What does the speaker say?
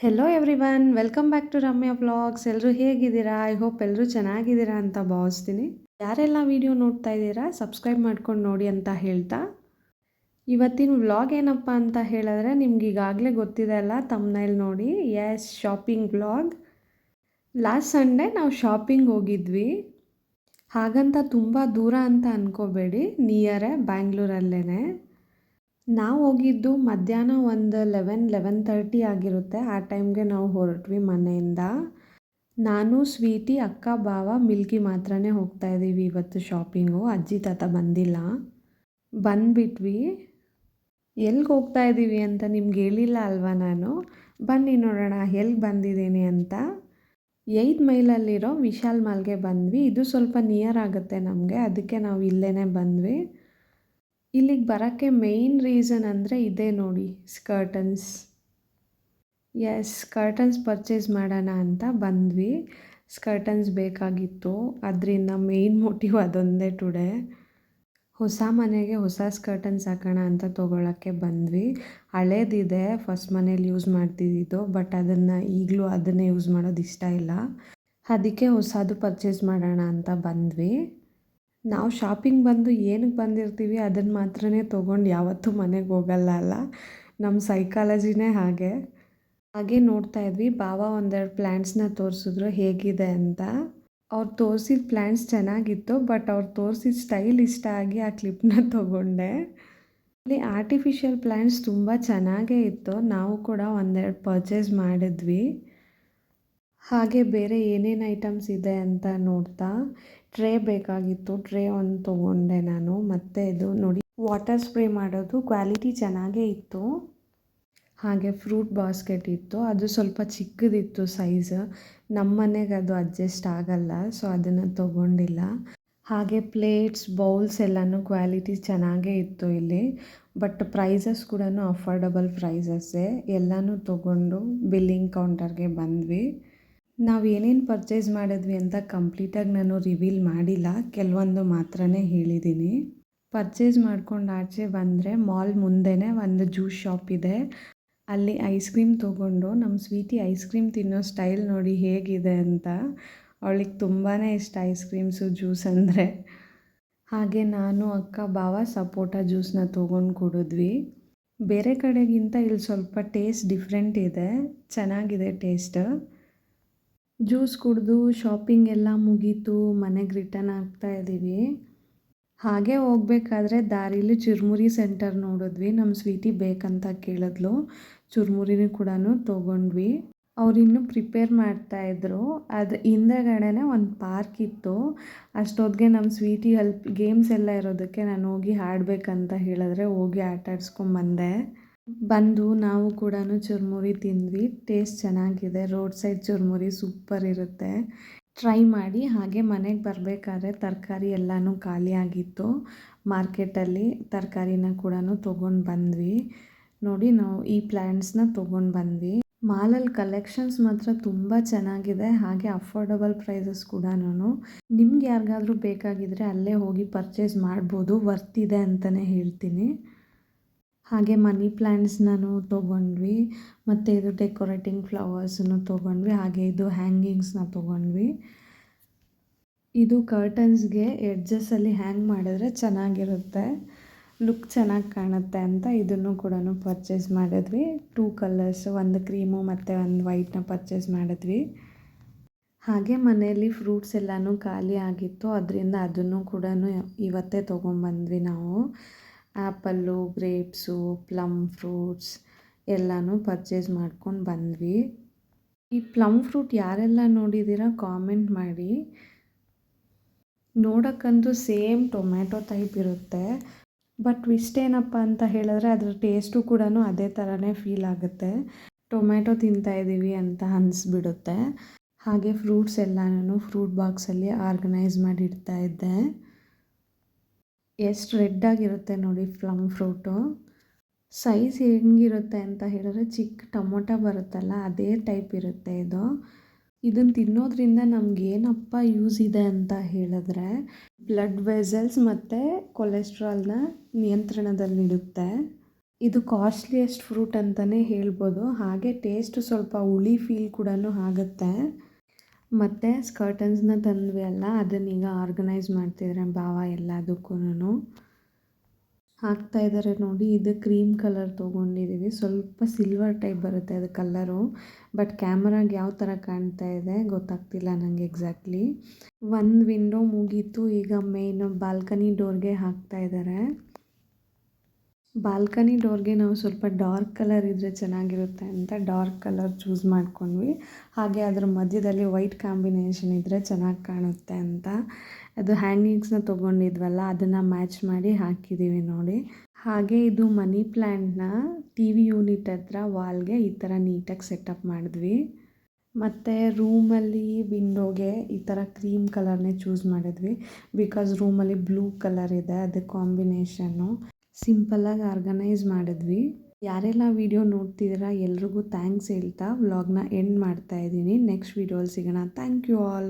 Hello everyone welcome back to Ramya blogs ಎಲ್ಲರೂ ಹೇಗಿದ್ದೀರಾ? I hope ಎಲ್ಲರೂ ಚೆನ್ನಾಗಿದ್ದೀರಾ ಅಂತ ಭಾವಿಸ್ತೀನಿ. ಯಾರೆಲ್ಲ ವಿಡಿಯೋ ನೋಡ್ತಾ ಇದ್ದೀರಾ ಸಬ್ಸ್ಕ್ರೈಬ್ ಮಾಡ್ಕೊಂಡು ನೋಡಿ ಅಂತ ಹೇಳ್ತಾ. ಇವತ್ತಿನ ವ್ಲಾಗ್ ಏನಪ್ಪ ಅಂತ ಹೇಳಿದ್ರೆ ನಿಮ್ಗೆ ಈಗಾಗಲೇ ಗೊತ್ತಿದೆ ಅಲ್ಲ ತಮ್ಮನೇಲಿ ನೋಡಿ. Yes shopping vlog last Sunday ನಾವು ಶಾಪಿಂಗ್ ಹೋಗಿದ್ವಿ. ಹಾಗಂತ ತುಂಬ ದೂರ ಅಂತ ಅಂದ್ಕೋಬೇಡಿ ನಿಯರೇ ಬ್ಯಾಂಗ್ಳೂರಲ್ಲೇ ನಾವು ಹೋಗಿದ್ದು ಮಧ್ಯಾಹ್ನ ಒಂದು ಲೆವೆನ್ ಲೆವೆನ್ ತರ್ಟಿ ಆಗಿರುತ್ತೆ. ಆ ಟೈಮ್ಗೆ ನಾವು ಹೊರಟ್ವಿ ಮನೆಯಿಂದ. ನಾನು, ಸ್ವೀಟಿ, ಅಕ್ಕ ಬಾವ ಮಿಲ್ಕಿ ಮಾತ್ರನೇ ಹೋಗ್ತಾ ಇದ್ದೀವಿ ಇವತ್ತು ಶಾಪಿಂಗು ಅಜ್ಜಿ, ತಾತ ಬಂದಿಲ್ಲ. ಬಂದುಬಿಟ್ವಿ. ಎಲ್ಲಿಗೆ ಹೋಗ್ತಾ ಇದ್ದೀವಿ ಅಂತ ನಿಮ್ಗೆ ಹೇಳಿಲ್ಲ ಅಲ್ವಾ ನಾನು? ಬನ್ನಿ ನೋಡೋಣ ಎಲ್ಲಿಗೆ ಬಂದಿದ್ದೀನಿ ಅಂತ. ಏಯ್ತ್ ಮೈಲಲ್ಲಿರೋ ವಿಶಾಲ್ ಮಾಲ್ಗೆ ಬಂದ್ವಿ. ಇದು ಸ್ವಲ್ಪ ನಿಯರ್ ಆಗುತ್ತೆ ನಮಗೆ. ಅದಕ್ಕೆ ನಾವು ಇಲ್ಲೇ ಬಂದ್ವಿ. ಇಲ್ಲಿಗೆ ಬರೋಕ್ಕೆ ಮೇಯ್ನ್ ರೀಸನ್ ಅಂದರೆ ಇದೇ ನೋಡಿ ಸ್ಕರ್ಟನ್ಸ್ ಎಸ್ ಸ್ಕರ್ಟನ್ಸ್ ಪರ್ಚೇಸ್ ಮಾಡೋಣ ಅಂತ ಬಂದ್ವಿ. ಸ್ಕರ್ಟನ್ಸ್ ಬೇಕಾಗಿತ್ತು. ಅದರಿಂದ ಮೇಯ್ನ್ ಮೋಟಿವ್ ಅದೊಂದೇ ಟುಡೇ ಹೊಸ ಮನೆಗೆ ಹೊಸ ಸ್ಕರ್ಟನ್ಸ್ ಹಾಕೋಣ ಅಂತ ತೊಗೊಳಕ್ಕೆ ಬಂದ್ವಿ. ಹಳೇದಿದೆ ಫಸ್ಟ್ ಮನೇಲಿ ಯೂಸ್ ಮಾಡ್ತಿದ್ದಿದ್ದು ಬಟ್ ಅದನ್ನು ಈಗಲೂ ಅದನ್ನೇ ಯೂಸ್ ಮಾಡೋದು ಇಷ್ಟ ಇಲ್ಲ. ಅದಕ್ಕೆ ಹೊಸದು ಪರ್ಚೇಸ್ ಮಾಡೋಣ ಅಂತ ಬಂದ್ವಿ. ನಾವು ಶಾಪಿಂಗ್ ಬಂದು ಏನಕ್ಕೆ ಬಂದಿರ್ತೀವಿ ಅದನ್ನು ಮಾತ್ರನೇ ತೊಗೊಂಡು ಯಾವತ್ತೂ ಮನೆಗೆ ಹೋಗಲ್ಲ ಅಲ್ಲ? ನಮ್ಮ ಸೈಕಾಲಜಿನೇ ಹಾಗೆ. ಹಾಗೆ ನೋಡ್ತಾ ಇದ್ವಿ ಬಾವ ಒಂದೆರಡು ಪ್ಲ್ಯಾಂಟ್ಸ್ನ ತೋರಿಸಿದ್ರು, ಹೇಗಿದೆ ಅಂತ. ಅವ್ರು ತೋರಿಸಿದ ಪ್ಲ್ಯಾಂಟ್ಸ್ ಚೆನ್ನಾಗಿತ್ತು ಬಟ್ ಅವ್ರು ತೋರಿಸಿದ ಸ್ಟೈಲ್ ಇಷ್ಟ ಆಗಿ ಆ ಕ್ಲಿಪ್ನ ತೊಗೊಂಡೆ. ಅಲ್ಲಿ ಆರ್ಟಿಫಿಷಿಯಲ್ ಪ್ಲ್ಯಾಂಟ್ಸ್ ತುಂಬ ಚೆನ್ನಾಗೇ ಇತ್ತು, ನಾವು ಕೂಡ ಒಂದೆರಡು ಪರ್ಚೇಸ್ ಮಾಡಿದ್ವಿ. ಹಾಗೆ ಬೇರೆ ಏನೇನು ಐಟಮ್ಸ್ ಇದೆ ಅಂತ ನೋಡ್ತಾ ಟ್ರೇ ಬೇಕಾಗಿತ್ತು. ಟ್ರೇ ಒಂದು ತೊಗೊಂಡೆ ನಾನು. ಮತ್ತು ಇದು ನೋಡಿ, ವಾಟರ್ ಸ್ಪ್ರೇ ಮಾಡೋದು ಕ್ವಾಲಿಟಿ ಚೆನ್ನಾಗೇ ಇತ್ತು. ಹಾಗೆ ಫ್ರೂಟ್ ಬಾಸ್ಕೆಟ್ ಇತ್ತು. ಅದು ಸ್ವಲ್ಪ ಚಿಕ್ಕದಿತ್ತು ಸೈಜ್. ನಮ್ಮ ಮನೆಗೆ ಅದು ಅಡ್ಜಸ್ಟ್ ಆಗಲ್ಲ, ಸೊ ಅದನ್ನು ತೊಗೊಂಡಿಲ್ಲ. ಹಾಗೆ ಪ್ಲೇಟ್ಸ್, ಬೌಲ್ಸ್ ಎಲ್ಲನೂ ಕ್ವಾಲಿಟಿ ಚೆನ್ನಾಗೇ ಇತ್ತು ಇಲ್ಲಿ. ಬಟ್ ಪ್ರೈಸಸ್ ಕೂಡ ಅಫೋರ್ಡಬಲ್ ಪ್ರೈಸಸ್ಸೇ. ಎಲ್ಲನೂ ತೊಗೊಂಡು ಬಿಲ್ಲಿಂಗ್ ಕೌಂಟರ್ಗೆ ಬಂದ್ವಿ. ನಾವು ಏನೇನು ಪರ್ಚೇಸ್ ಮಾಡಿದ್ವಿ ಅಂತ ಕಂಪ್ಲೀಟಾಗಿ ನಾನು ರಿವೀಲ್ ಮಾಡಿಲ್ಲ. ಕೆಲವೊಂದು ಮಾತ್ರನೇ ಹೇಳಿದ್ದೀನಿ ಪರ್ಚೇಸ್ ಮಾಡ್ಕೊಂಡು ಆಚೆ ಬಂದರೆ ಮಾಲ್ ಮುಂದೆನೇ ಒಂದು ಜ್ಯೂಸ್ ಶಾಪ್ ಇದೆ. ಅಲ್ಲಿ ಐಸ್ ಕ್ರೀಮ್ ತೊಗೊಂಡು ನಮ್ಮ ಸ್ವೀಟಿ ಐಸ್ ಕ್ರೀಮ್ ತಿನ್ನೋ ಸ್ಟೈಲ್ ನೋಡಿ ಹೇಗಿದೆ ಅಂತ. ಅವಳಿಗೆ ತುಂಬಾ ಇಷ್ಟ ಐಸ್ ಕ್ರೀಮ್ಸು ಜ್ಯೂಸ್ ಅಂದರೆ. ಹಾಗೆ ನಾನು ಅಕ್ಕ ಬಾವ ಸಪೋಟ ಜ್ಯೂಸನ್ನ ತೊಗೊಂಡು ಕುಡಿದ್ವಿ. ಬೇರೆ ಕಡೆಗಿಂತ ಇಲ್ಲಿ ಸ್ವಲ್ಪ ಟೇಸ್ಟ್ ಡಿಫ್ರೆಂಟ್ ಇದೆ. ಚೆನ್ನಾಗಿದೆ ಟೇಸ್ಟ್ ಜ್ಯೂಸ್ ಕುಡಿದು ಶಾಪಿಂಗ್ ಎಲ್ಲ ಮುಗೀತು, ಮನೆಗೆ ರಿಟರ್ನ್ ಆಗ್ತಾ ಇದ್ದೀವಿ ಹಾಗೆ ಹೋಗ್ಬೇಕಾದ್ರೆ ದಾರಿಲಿ ಚುರುಮುರಿ ಸೆಂಟರ್ ನೋಡಿದ್ವಿ. ನಮ್ಮ ಸ್ವೀಟಿ ಬೇಕಂತ ಕೇಳಿದ್ಲು. ಚುರುಮುರಿನೂ ಕೂಡ ತೊಗೊಂಡ್ವಿ. ಅವ್ರಿನ್ನೂ ಪ್ರಿಪೇರ್ ಮಾಡ್ತಾಯಿದ್ರು ಅದು ಹಿಂದೆಗಡೆನೆ ಒಂದು ಪಾರ್ಕ್ ಇತ್ತು. ಅಷ್ಟೊತ್ತಿಗೆ ನಮ್ಮ ಸ್ವೀಟಿ ಹೆಲ್ಪ್ ಗೇಮ್ಸ್ ಎಲ್ಲ ಇರೋದಕ್ಕೆ ನಾನು ಹೋಗಿ ಆಡ್ಬೇಕಂತ ಹೇಳಿದ್ರೆ ಹೋಗಿ ಆಟ ಬಂದು ನಾವು ಕೂಡ ಚುರುಮುರಿ ತಿಂದ್ವಿ. ಟೇಸ್ಟ್ ಚೆನ್ನಾಗಿದೆ. ರೋಡ್ ಸೈಡ್ ಚುರುಮುರಿ ಸೂಪರ್ ಇರುತ್ತೆ. ಟ್ರೈ ಮಾಡಿ. ಹಾಗೆ ಮನೆಗೆ ಬರಬೇಕಾದ್ರೆ ತರಕಾರಿ ಎಲ್ಲನೂ ಖಾಲಿಯಾಗಿತ್ತು ಮಾರ್ಕೆಟಲ್ಲಿ ತರಕಾರಿನ ಕೂಡ ತೊಗೊಂಡು ಬಂದ್ವಿ. ನೋಡಿ ನಾವು ಈ ಪ್ಲ್ಯಾಂಟ್ಸ್ನ ತೊಗೊಂಡು ಬಂದ್ವಿ. ಮಾಲಲ್ಲಿ ಕಲೆಕ್ಷನ್ಸ್ ಮಾತ್ರ ತುಂಬ ಚೆನ್ನಾಗಿದೆ. ಹಾಗೆ ಅಫೋರ್ಡಬಲ್ ಪ್ರೈಸಸ್ ಕೂಡ ನಿಮ್ಗೆ ಯಾರಿಗಾದ್ರೂ ಬೇಕಾಗಿದ್ದರೆ ಅಲ್ಲೇ ಹೋಗಿ ಪರ್ಚೇಸ್ ಮಾಡ್ಬೋದು. ವರ್ತಿದೆ ಅಂತಲೇ ಹೇಳ್ತೀನಿ. ಹಾಗೆ ಮನಿ ಪ್ಲ್ಯಾಂಟ್ಸ್ನೂ ತೊಗೊಂಡ್ವಿ, ಮತ್ತು ಇದು ಡೆಕೋರೇಟಿಂಗ್ ಫ್ಲವರ್ಸನ್ನು ತೊಗೊಂಡ್ವಿ, ಹಾಗೆ ಇದು ಹ್ಯಾಂಗಿಂಗ್ಸ್ನ ತೊಗೊಂಡ್ವಿ. ಇದು ಕರ್ಟನ್ಸ್ಗೆ ಎಡ್ಜಸ್ಸಲ್ಲಿ ಹ್ಯಾಂಗ್ ಮಾಡಿದ್ರೆ ಚೆನ್ನಾಗಿರುತ್ತೆ, ಲುಕ್ ಚೆನ್ನಾಗಿ ಕಾಣುತ್ತೆ ಅಂತ ಇದನ್ನು ಕೂಡ ಪರ್ಚೇಸ್ ಮಾಡಿದ್ವಿ. ಟೂ ಕಲರ್ಸ್, ಒಂದು ಕ್ರೀಮು ಮತ್ತು ಒಂದು ವೈಟ್ನ ಪರ್ಚೇಸ್ ಮಾಡಿದ್ವಿ. ಹಾಗೆ ಮನೆಯಲ್ಲಿ ಫ್ರೂಟ್ಸ್ ಎಲ್ಲನೂ ಖಾಲಿ ಆಗಿತ್ತು, ಅದರಿಂದ ಅದನ್ನು ಕೂಡ ಇವತ್ತೇ ತೊಗೊಂಬಂದ್ವಿ ನಾವು. ಆ್ಯಪಲ್ಲು, ಗ್ರೇಪ್ಸು, ಪ್ಲಮ್ ಫ್ರೂಟ್ಸ್ ಎಲ್ಲನೂ ಪರ್ಚೇಸ್ ಮಾಡ್ಕೊಂಡು ಬಂದ್ವಿ. ಈ ಪ್ಲಮ್ ಫ್ರೂಟ್ ಯಾರೆಲ್ಲ ನೋಡಿದ್ದೀರಾ ಕಾಮೆಂಟ್ ಮಾಡಿ. ನೋಡೋಕ್ಕಂತೂ ಸೇಮ್ ಟೊಮ್ಯಾಟೊ ಟೈಪ್ ಇರುತ್ತೆ. ಬಟ್ ಟ್ವಿಸ್ಟ್ ಏನಪ್ಪ ಅಂತ ಹೇಳಿದ್ರೆ ಅದರ ಟೇಸ್ಟು ಕೂಡ ಅದೇ ಥರನೇ ಫೀಲ್ ಆಗುತ್ತೆ. ಟೊಮ್ಯಾಟೊ ತಿಂತಾಯಿದ್ದೀವಿ ಅಂತ ಅನಿಸ್ಬಿಡುತ್ತೆ. ಹಾಗೆ ಫ್ರೂಟ್ಸ್ ಎಲ್ಲನೂ ಫ್ರೂಟ್ ಬಾಕ್ಸಲ್ಲಿ ಆರ್ಗನೈಸ್ ಮಾಡಿ ಇಡ್ತಾ ಇದ್ದೆ. ಎಷ್ಟು ರೆಡ್ಡಾಗಿರುತ್ತೆ ನೋಡಿ ಪ್ಲಮ್ ಫ್ರೂಟು. ಸೈಜ್ ಹೆಂಗಿರುತ್ತೆ ಅಂತ ಹೇಳಿದ್ರೆ ಚಿಕ್ಕ ಟೊಮೊಟೊ ಬರುತ್ತಲ್ಲ, ಅದೇ ಟೈಪ್ ಇರುತ್ತೆ ಇದು. ಇದನ್ನು ತಿನ್ನೋದ್ರಿಂದ ನಮ್ಗೆ ಏನಪ್ಪ ಯೂಸ್ ಇದೆ ಅಂತ ಹೇಳಿದ್ರೆ ಬ್ಲಡ್ ವೆಸಲ್ಸ್ ಮತ್ತು ಕೊಲೆಸ್ಟ್ರಾಲ್ನ ನಿಯಂತ್ರಣದಲ್ಲಿಡುತ್ತೆ. ಇದು ಕಾಸ್ಟ್ಲಿಯೆಸ್ಟ್ ಫ್ರೂಟ್ ಅಂತಲೇ ಹೇಳ್ಬೋದು, ಹಾಗೆ ಟೇಸ್ಟ್ ಸ್ವಲ್ಪ ಹುಳಿ ಫೀಲ್ ಕೂಡ ಆಗುತ್ತೆ. ಮತ್ತು ಸ್ಕರ್ಟನ್ಸ್ನ ತಂದ್ವಿ ಅಲ್ಲ, ಅದನ್ನೀಗ ಆರ್ಗನೈಸ್ ಮಾಡ್ತಿದ್ದಾರೆ ಭಾವ ಎಲ್ಲದಕ್ಕೂ ಹಾಕ್ತಾ ಇದ್ದಾರೆ ನೋಡಿ, ಇದು ಕ್ರೀಮ್ ಕಲರ್ ತೊಗೊಂಡಿದ್ದೀವಿ ಸ್ವಲ್ಪ ಸಿಲ್ವರ್ ಟೈಪ್ ಬರುತ್ತೆ ಅದು ಕಲ್ಲರು ಬಟ್ ಕ್ಯಾಮ್ರಾಗೆ ಯಾವ ಥರ ಕಾಣ್ತಾ ಇದೆ ಗೊತ್ತಾಗ್ತಿಲ್ಲ ನನಗೆ ಎಕ್ಸಾಕ್ಟ್ಲಿ ಒಂದು ವಿಂಡೋ ಮುಗೀತು, ಈಗ ಮೇನ್ ಬಾಲ್ಕನಿ ಡೋರ್ಗೆ ಹಾಕ್ತಾ ಇದ್ದಾರೆ ಬಾಲ್ಕನಿ ಡೋರ್ಗೆ ನಾವು ಸ್ವಲ್ಪ ಡಾರ್ಕ್ ಕಲರ್ ಇದ್ದರೆ ಚೆನ್ನಾಗಿರುತ್ತೆ ಅಂತ ಡಾರ್ಕ್ ಕಲರ್ ಚೂಸ್ ಮಾಡ್ಕೊಂಡ್ವಿ. ಹಾಗೆ ಅದರ ಮಧ್ಯದಲ್ಲಿ ವೈಟ್ ಕಾಂಬಿನೇಷನ್ ಇದ್ದರೆ ಚೆನ್ನಾಗಿ ಕಾಣುತ್ತೆ ಅಂತ. ಅದು ಹ್ಯಾಂಗಿಂಗ್ಸ್ನ ತೊಗೊಂಡಿದ್ವಲ್ಲ, ಅದನ್ನು ಮ್ಯಾಚ್ ಮಾಡಿ ಹಾಕಿದ್ದೀವಿ ನೋಡಿ. ಹಾಗೆ ಇದು ಮನಿ ಪ್ಲ್ಯಾಂಟ್ನ ಟಿ ವಿ ಯೂನಿಟ್ ಹತ್ರ ವಾಲ್ಗೆ ಈ ಥರ ನೀಟಾಗಿ ಸೆಟಪ್ ಮಾಡಿದ್ವಿ. ಮತ್ತು ರೂಮಲ್ಲಿ ವಿಂಡೋಗೆ ಈ ಥರ ಕ್ರೀಮ್ ಕಲರ್ನೇ ಚೂಸ್ ಮಾಡಿದ್ವಿ. ಬಿಕಾಸ್ ರೂಮಲ್ಲಿ ಬ್ಲೂ ಕಲರ್ ಇದೆ, ಅದು ಕಾಂಬಿನೇಷನ್ನು. ಸಿಂಪಲ್ಲಾಗಿ ಆರ್ಗನೈಸ್ ಮಾಡಿದ್ವಿ. ಯಾರೆಲ್ಲ ವೀಡಿಯೋ ನೋಡ್ತಿದ್ದೀರಾ ಎಲ್ರಿಗೂ ಥ್ಯಾಂಕ್ಸ್ ಹೇಳ್ತಾ, ವ್ಲಾಗ್ನ ಎಂಡ್ ಮಾಡ್ತಾ ಇದ್ದೀನಿ. ನೆಕ್ಸ್ಟ್ ವೀಡಿಯೋಲಿ ಸಿಗೋಣ. Thank you all.